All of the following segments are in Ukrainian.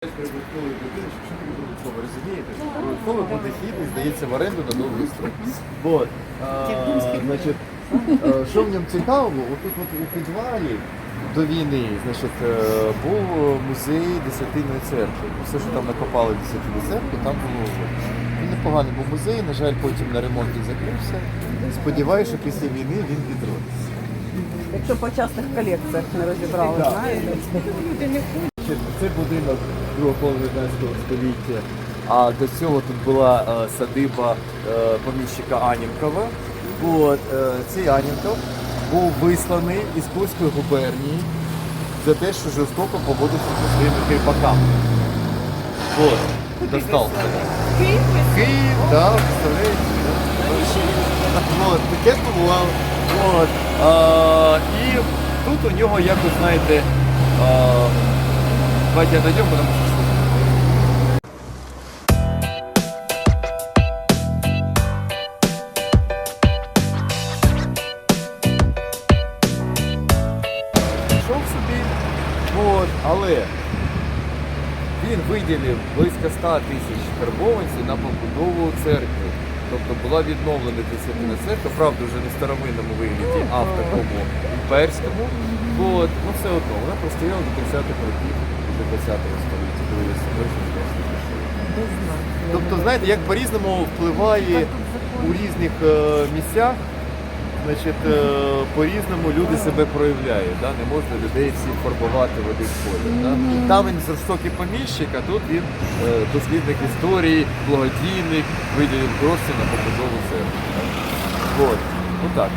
Прибутковий будинок, що таке розумієте? Прибутковий буде здається, в оренду на довгий строк. А, значить, що в ньому цікавого, отут от у підвалі до війни значить, е, був музей Десятинної церкви. Все, що там накопали Десятинної церкви, там було. Він непоганий був музей, на жаль, потім на ремонт він закрився. Сподіваюся, що після війни він відродиться. Якщо по частних колекціях не розібрали, знаєте. Це будинок другого половини 19 століття. А до цього тут була е, садиба е, поміщика Анінкова. От, е, цей Анінков був висланий із Курської губернії за те, що жорстоко поводився зі своїми кріпаками. От, достався. Київ? Київ, да, представляєте? Таке бувало. От, а, і тут у нього якось, знаєте, а, давайте дойдемо, тому що от, але він виділив близько 100 тисяч карбованців на побудову церкви. Тобто була відновлена десятина церква, правда, вже не в старовинному вигляді, а в такому імперському. От, ну все одно, вона простояла до 30-х років, до 20-го століття, коли я дуже Тобто, знаєте, як по-різному впливає у різних е, місцях, значить, е, по-різному люди себе проявляють. Да? Не можна людей всіх фарбувати в один колір. Да? Там він жорстокий поміщик, а тут він е, дослідник історії, благодійник, виділив гроші на побудову церкви. От. Отак.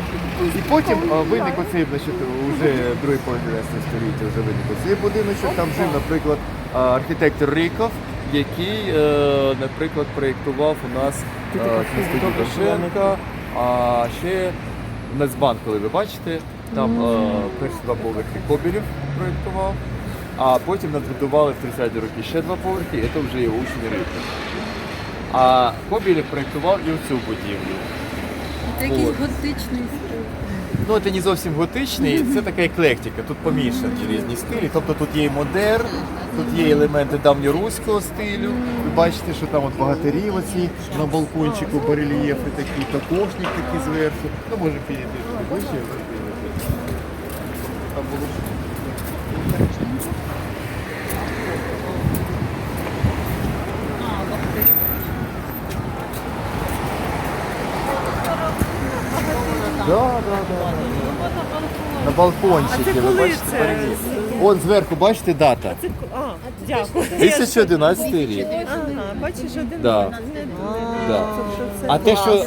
І потім виник оцей, значить, уже другий 19 століття вже виник оцей будиночок. Там жив, наприклад, архітектор Риков, який, е, наприклад, проєктував у нас е, Костянтин а ще Нацбанк, коли ви бачите, там е, перші два поверхи Кобілєв проєктував, а потім надбудували в 30-ті роки ще два поверхи, і це вже його учні Риков. А кобірів проєктував і оцю будівлю. Це якийсь готичний стиль. Ну, це не зовсім готичний, це така еклектика. Тут помішані різні стилі. Тобто тут є і модерн, тут є елементи давньоруського стилю. Ви бачите, що там от багатирі оці на балкончику барельєфи такі, кокошник такий зверху. Ну, може підійти ближче. Там було. Да, да, да. На це ви бачите, це? От зверху, бачите, дата. Це, а, дякую. 2011 рік. Ага, бачиш, один Да. Да. А те, що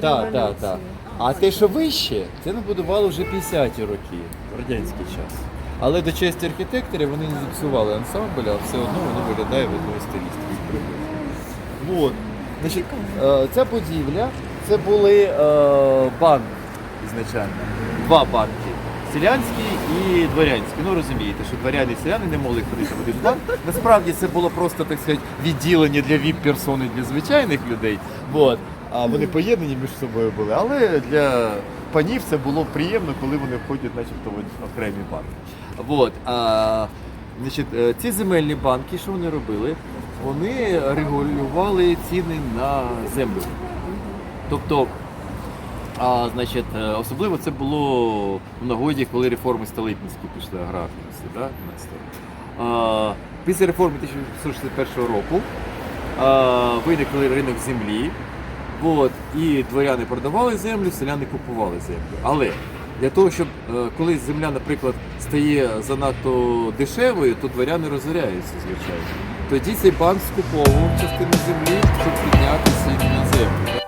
да, да, да. А те, що вище, це набудували вже 50-ті роки, в радянський час. Але до честі архітекторів вони не зіпсували ансамбль, а все одно воно виглядає в одної стилістики. приблизно. Вот. Значить, е, ця будівля, це були е, банк ізначально. Два банки. Селянський і дворянський. Ну розумієте, що дворяни і селяни не могли ходити в один банк. Насправді це було просто, так сказати, відділення для віп-персон і для звичайних людей. Вот. А вони поєднані між собою були. Але для панів це було приємно, коли вони входять начебто в окремі банки. Вот. А, значить, е, ці земельні банки, що вони робили? Вони регулювали ціни на землю. Тобто, а, значить, е, особливо це було в нагоді, коли реформи столітницькі пішли аграрні, да, 15-го. А, Після реформи 1961 року а, виникли ринок землі. От, і дворяни продавали землю, селяни купували землю. Але для того, щоб е, коли земля, наприклад, стає занадто дешевою, то дворяни розоряються, звичайно. Тоді цей банк скуповував частину землі, щоб підняти ціни на землю.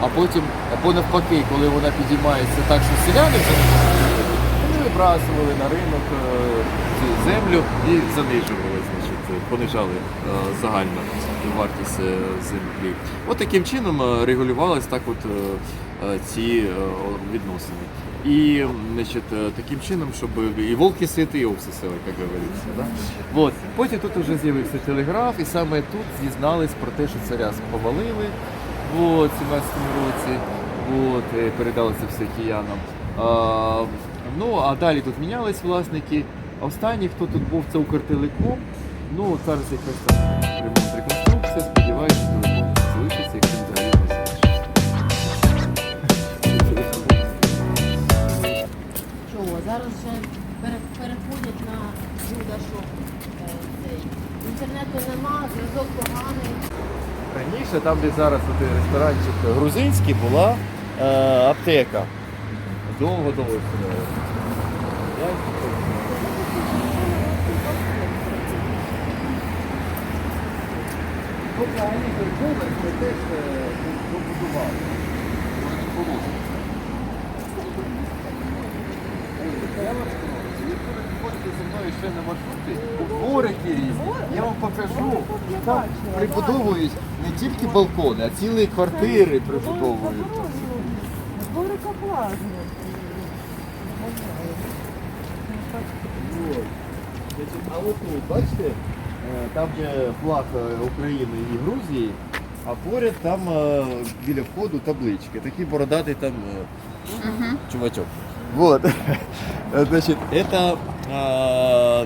А потім, або навпаки, коли вона підіймається так, що селяни вже вони вибрасували на ринок е, цю землю і занижували, значить, понижали е, загальну вартість е, землі. От таким чином регулювалися так от ці відносини. І е, таким чином, щоб і волки сити, і овці сили, як говориться. Да? Вот. Потім тут вже з'явився телеграф, і саме тут дізнались про те, що царя повалили от, в 17 році. От, е, передали це все киянам. А, Ну, а далі тут мінялись власники. Останній, хто тут був, це Укртелеком. Ну, зараз якась там ремонт реконструкція. Сподіваюся, що телеком залишиться, якщо взагалі не. Чого? Зараз вже переходять на чудо, е. Інтернету нема, зв'язок поганий. Раніше, там, де зараз от ресторанчик грузинський, була е, аптека. Довго-довго стояла. Е, зі мною ще на маршрути, дворики різні, я вам покажу. Там прибудовують не тільки балкони, а цілі квартири прибудовують. Значить, а от тут, бачите, е, там де флаг е, України і Грузії, а поряд там е, біля входу таблички. Такий бородатий там чувачок. Вот. Значить, це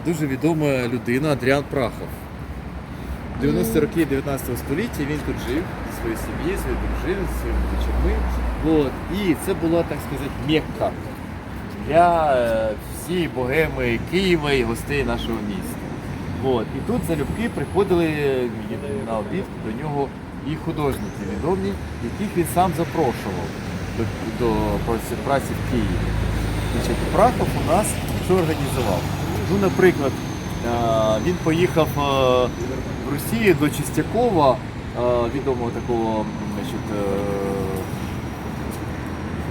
дуже відома людина Адріан Прахов. В 90 роки 19 століття він тут жив зі своєю сім'єю, своєю дружиною, зі своїми дочерьми. Вот. І це була, так сказати, Мекка для е, всієї богеми Києва і гостей нашого міста. От. І тут залюбки приходили на обід до нього і художники відомі, яких він сам запрошував до, до праці- в Києві. Значить, Прахов у нас що організував? Ну, наприклад, він поїхав е, в Росію до Чистякова, е, відомого такого значить, е,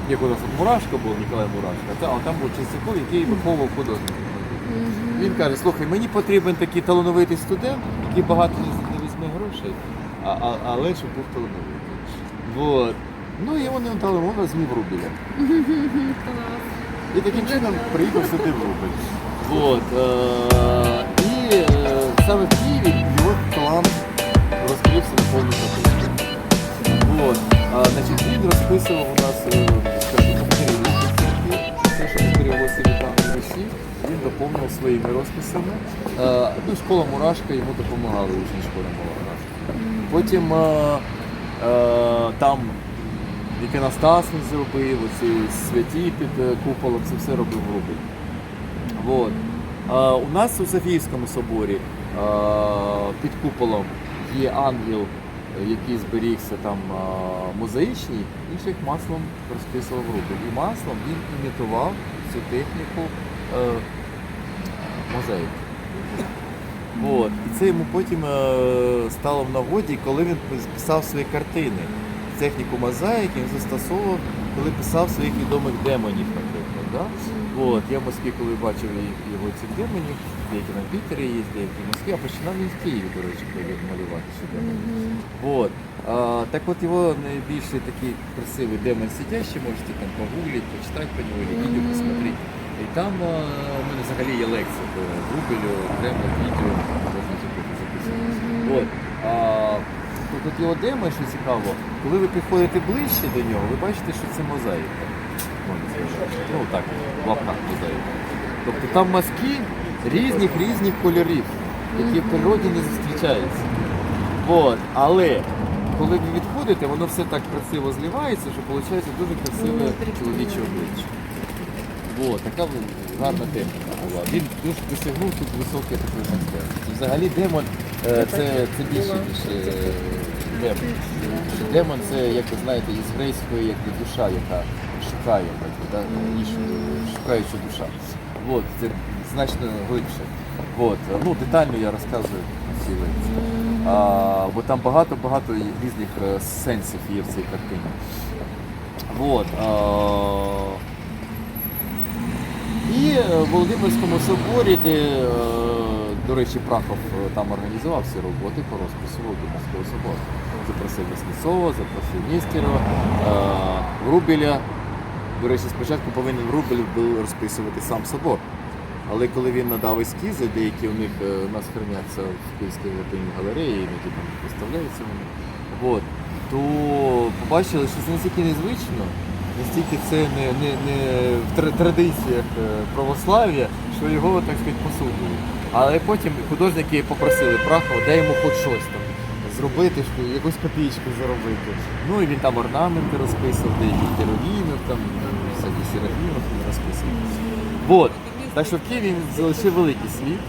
як у нас от Мурашко був, Ніколай Мурашко, а там був Чистяков, який виховував художників. Він каже, слухай, мені потрібен такий талановитий студент, який багато не, візьме грошей, а, а, але щоб був талановитий. Вот. Ну і вони дали йому змів Рубіля. І таким чином приїхав сюди в Рубель. Вот. Саме в Києві його талант розкрився на повну катушку. Вот. А, значить, він розписував у нас, е, церкви, те, що зберіглося від давньої Русі, він доповнив своїми розписами. Е, ну, школа Мурашка йому допомагала, учні школи Мурашка. Потім е, там іконостас він зробив, оці святі під куполом, це все робив Рубель. Вот. У нас у Софіївському соборі під куполом є ангел, який зберігся там мозаїчний, інших маслом розписував Рубель. І маслом він імітував цю техніку е, мозаїки. Вот. І це йому потім е, стало в нагоді, коли він писав свої картини. Техніку мозаїки він застосовував, коли писав своїх відомих демонів, наприклад. Да? От, я в Москві, коли бачив його цих демонів, деякі на Пітері є, деякі в Москві, а починав він в Києві, до речі, малювати ці демони. От. А, так от його найбільший такий красивий демон сидящий, можете там погуглити, почитати по нього, или відео посмотреть. І там а, у мене взагалі є лекція по Рубелю, окремо відео, можна зробити записати. От. А, тут, тут його демо, що цікаво, коли ви підходите ближче до нього, ви бачите, що це мозаїка. Можна сказати. Ну так, в лапках мозаїка. Тобто там мазки різних різних кольорів, які в природі не зустрічаються. От. Але коли ви відходите, воно все так красиво зливається, що виходить дуже красиве чоловіче обличчя. От, така гарна техніка була. Він дуже досягнув тут високе такої майстерності. Взагалі демон е, це, це більше, ніж е, демон. Демон це, як ви знаєте, із грейської якби, душа, яка шукає, якби, да? шукаюча душа. От, це значно глибше. От, ну, детально я розказую ці лекції. Бо там багато-багато різних е, сенсів є в цій картині. Вот. А, і в Володимирському соборі, де, е, до речі, Прахов е, там організував всі роботи по розпису Володимирського собору. Запросив Веснецова, запросив Нестерова, Рубеля. До речі, спочатку повинен Рубель був розписувати сам собор. Але коли він надав ескізи, деякі у них е, у нас храняться в Київській картинній галереї, іноді там виставляються вони. От, то побачили, що це настільки незвично, настільки це не, не, не в традиціях е, православ'я, що його, так сказати, посудили. Але потім художники попросили Прахова, дай йому хоч щось там зробити, якусь копійку заробити. Ну і він там орнаменти розписував, деякі керовінок, там всякі серафімов він розписував. Так що в Києві він залишив великий слід.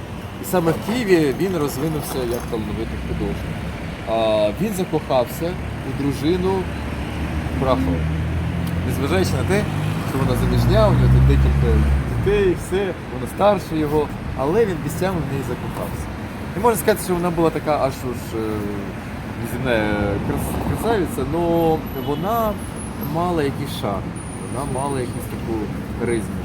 І саме в Києві він розвинувся як талановитий художник. А, він закохався у дружину Прахова. Незважаючи на те, що вона заміжня, у нього декілька дітей, все, вона старше його, але він місцями в неї закохався. Не можна сказати, що вона була така аж уж е, неземна красавиця, але вона мала якийсь шарм, вона мала якусь таку жіночу,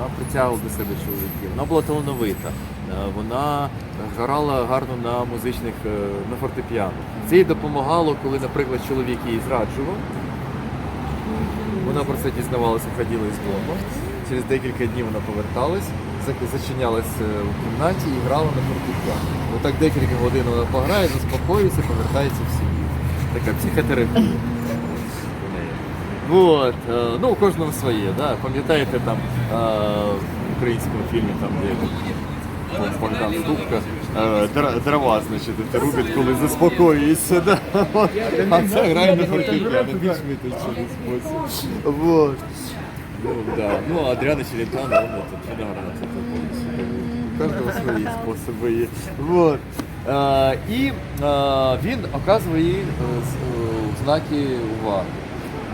вона притягувала до себе чоловіків, вона була талановита, е, вона грала гарно на музичних е, на фортепіано. Це їй допомагало, коли, наприклад, чоловік її зраджував. Вона про це дізнавалася, ходила із дому. Через декілька днів вона поверталась, зачинялась е, кімнаті і грала на фортепіано. Отак декілька годин вона пограє, заспокоюється, повертається в сім'ю. Така психотерапія. Вот. е, Ну, у кожного своє, да? Пам'ятаєте там е, в українському фільмі, там, де Бог- Богдан Ступка, дрова, значить, це рубить, коли заспокоюється. Да? А це грає на фортепіано, більш витончений спосіб. Вот. Ну, да. ну а Адріана Челентано, вона тут виноград, це повністю. У кожного свої способи є. Вот. Е, і е, він оказує їй е, знаки уваги.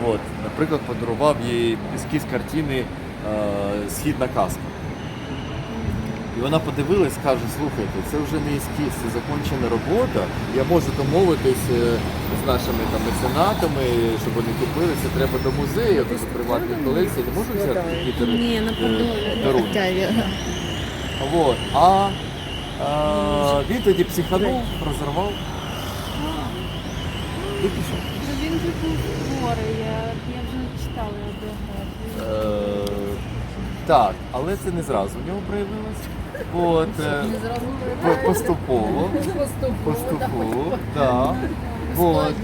От, наприклад, подарував їй ескіз картини е, Східна казка. І вона подивилась, каже, слухайте, це вже не ескіз, це закончена робота. Я можу домовитись е, з нашими там меценатами, щоб вони купили. Це треба до музею, до приватної колекції. Не можу взяти такі дарунки? Ні, не Е. Вот. А, а він тоді психанув, розірвав і пішов. Хворий, я, я вже читала його біографію. Е, так, але це не зразу в нього проявилось. От, е, по- поступово. Поступово, так. От.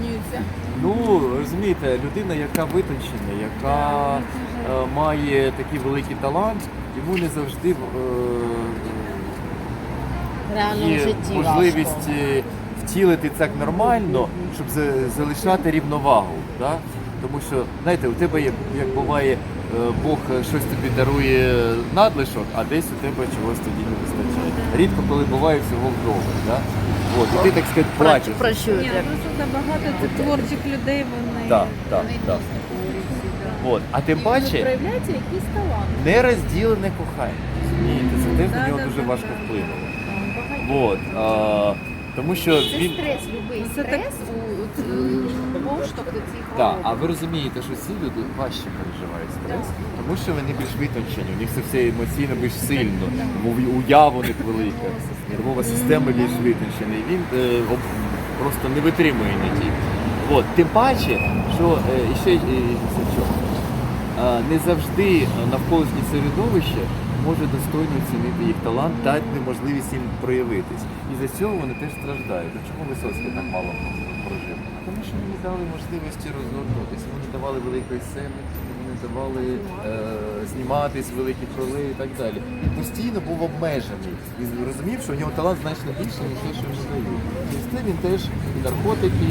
Ну, розумієте, людина, яка витончена, яка е, має такий великий талант, йому не завжди е, Реально в є житті можливість важко. е, втілити це за- щоб залишати рівновагу. Да? Тому що, знаєте, у тебе є, як буває, е, Бог щось тобі дарує надлишок, а десь у тебе чогось тоді не вистачає. Рідко коли буває всього вдома. Да? От, і ти, так сказати, плачеш. Ні, ну просто багато тут творчих людей вони. Так, так, так. От. А тим Ну, паче, проявляється якийсь талант. нерозділене кохання. Це теж на нього дуже важко вплинуло. От, а, тому що Це він. стрес, любий Це так- стрес у у- поштовх до цих Так, а ви розумієте, що ці люди важче переживають стрес, тому що вони більш витончені, у них це все емоційно більш сильно, мов- уява у них велика, нервова система більш витончена, і він е, об- просто не витримує іноді. От, тим паче, що е, і ще е, це? Е, не завжди е, навколишнє середовище може достойно оцінити їх талант, дати можливість їм проявитись. І за цього вони теж страждають. Чому Висоцький так мало прожив? Тому що вони дали можливості розгорнутися. Вони не давали великої сцени, вони не давали е, зніматись великих ролей і так далі. І постійно був обмежений. І розумів, що у нього талант значно більше, ніж те, що йому дають. І з тим він теж і наркотики.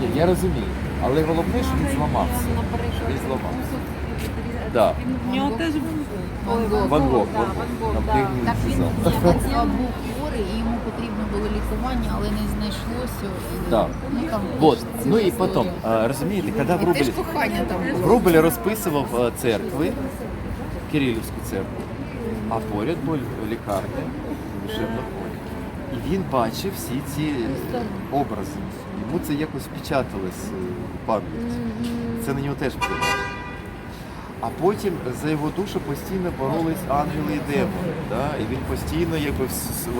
Ні, я розумію. Але головне, що він зламався. Він зламався. Да. В нього теж був Ван Гог. Да. Так він був хворий, і йому потрібно було лікування, але не знайшлося. І, Так. Ну, там Вот. Ну і потім, а, розумієте, коли І теж кохання там було. Врубель розписував е, церкви, Кирилівську церкву, а поряд була лікарня душевна хворі. І він бачив всі ці образи. Йому це якось впечаталось е, пам'ять. Це на нього теж впливало. А потім за його душу постійно боролись ангели і демони. Да? І він постійно, якби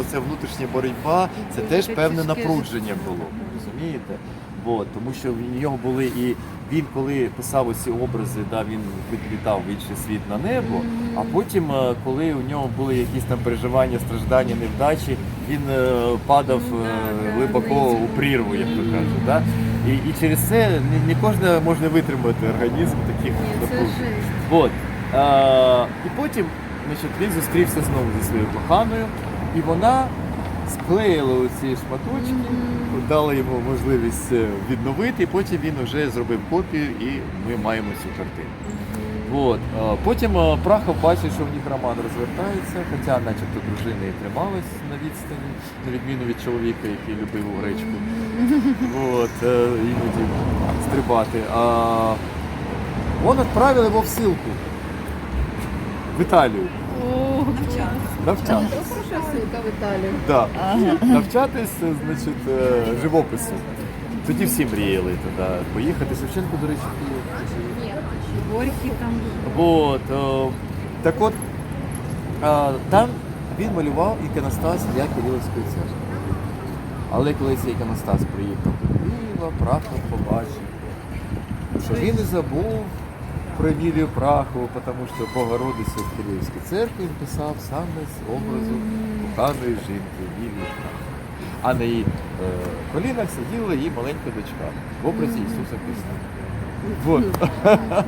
оця внутрішня боротьба, це теж певне напрудження було. Розумієте? От, тому що в нього були і він, коли писав оці образи, да, він відлітав в інший світ на небо, а потім, е, коли у нього були якісь там переживання, страждання, невдачі, він е, падав е, глибоко у прірву, як то кажуть. Да? І, і через це не, не кожна може витримати організм таких Ні, це напружень. жесть. От. А, і потім значить, він зустрівся знову зі своєю коханою, і вона склеїла ці шматочки, дала йому можливість е, відновити, і потім він вже зробив копію, і ми маємо цю картину. От. Потім а, Прахов бачить, що в них роман розвертається, хоча начебто дружина і трималась на відстані, на відміну від чоловіка, який любив гречку. От, е, іноді стрибати. А, он відправив його в ссылку в Італію. Навчатись. Да. Навчатись, е, значить, е, живопису. Тоді всі мріяли туди поїхати. Шевченко, до речі, Київ. Горький там. От, е, так от, е, там він малював іконостас для Кирилівської церкви. Але коли цей іконостас приїхав до Києва, Прахов побачив, що він не забув про Емілію Прахову, тому що Богородицю в Київській церкві він писав саме з образу коханої жінки Емілії Прахової. А на її е, колінах сиділа її маленька дочка в образі Ісуса Христа. Вот.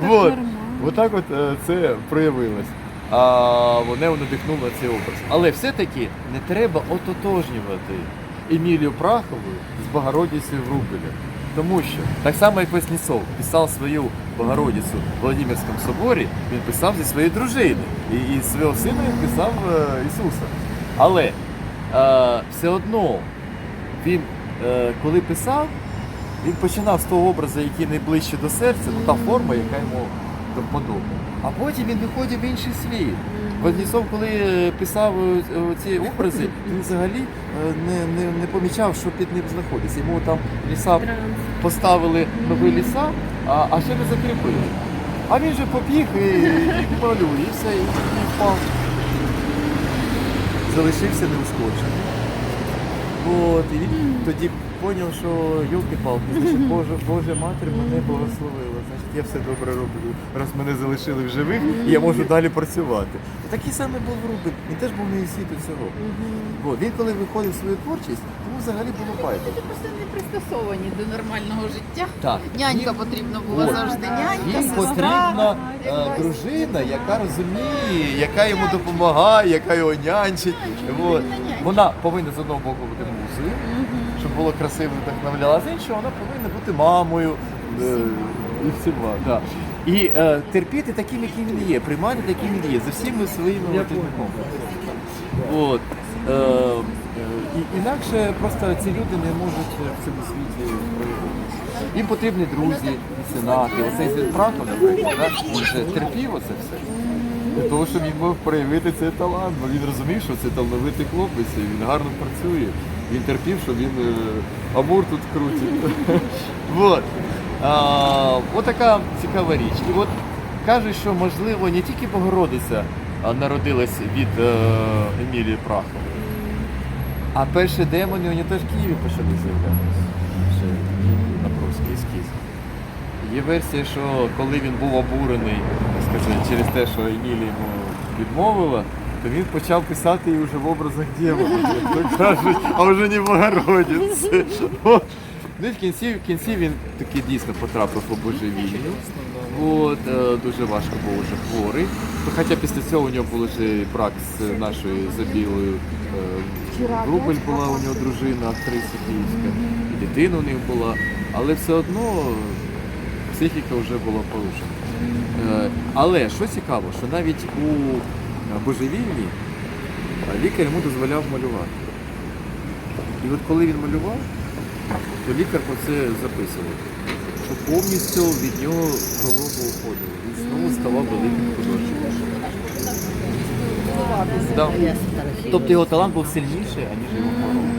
Вот. Вот так от е, це проявилось. А вони надихнуло на цей образ. Але все-таки не треба ототожнювати Емілію Прахову з Богородицею в Рубелі. Тому що так само, як Вознесов писав свою Богородицю в Владимирському соборі, він писав зі своєї дружини. І, і свого сина він писав е, Ісуса. Але е, все одно він, е, коли писав, він починав з того образу, який найближче до серця, ну, та форма, яка йому до вподоби. А потім він виходить в інший світ. Вознісов, коли е, писав е, ці образи, він взагалі е, не, не, не помічав, що під ним знаходиться. Йому там ліса поставили нові ліса, а, а ще не закріпили. А він же побіг і, і малює, і все, і, і впав. Залишився неушкоджений. От, і він тоді зрозумів, що йолки-палки, значить, Боже, Боже матір мене благословила. Значить, я все добре роблю. Раз мене залишили в живих, і я можу далі працювати. Такий самий був Рубин. Він теж був не світу цього. От, він коли виходив в свою творчість, йому взагалі було байдуже. Люди просто не пристосовані до нормального життя. Так. Нянька потрібна була От. завжди. Нянька, Їм сестра. потрібна е, дружина, яка розуміє, яка йому допомагає, яка його нянчить. От. Вона повинна з одного боку бути музою, щоб було красиво вдохновляла, а з іншого вона повинна бути мамою е, і всіма. Да. І е, терпіти таким, яким він є, приймати таким він є, за всіми своїми. От. Е, е, і, інакше просто ці люди не можуть в цьому світі проявитися. Їм потрібні друзі, меценати. Оцей звід Прахов, наприклад, да? він же терпів оце все. Для того, щоб він мог проявити цей талант, бо він розумів, що це талановитий хлопець, він гарно працює. Він терпів, що він е, амур тут крутить. вот. А, от така цікава річ. І от кажуть, що можливо не тільки Богородиця а, народилась від е, Емілії Прахової, а перші демони нього теж в Києві почали з'являтися. Ще ескіз. Є версія, що коли він був обурений, скажи, через те, що Емілія йому відмовила, то він почав писати її вже в образах демонів, як кажуть, а вже не Богородиці. Ну і в кінці, в кінці він таки дійсно потрапив у божевілля. От, е, дуже важко був вже хворий. Хоча після цього у нього був вже брак з нашою забілою. Е, Рубель була у нього дружина, актриса київська, і дитина у них була, але все одно психіка вже була порушена. Е, Але що цікаво, що навіть у е, божевільні е, лікар йому дозволяв малювати. І от коли він малював, то лікар про це записував, що повністю від нього хвороба уходила. Він знову ставав великим художником. Да. Тобто його талант був сильніший, аніж його хвороба.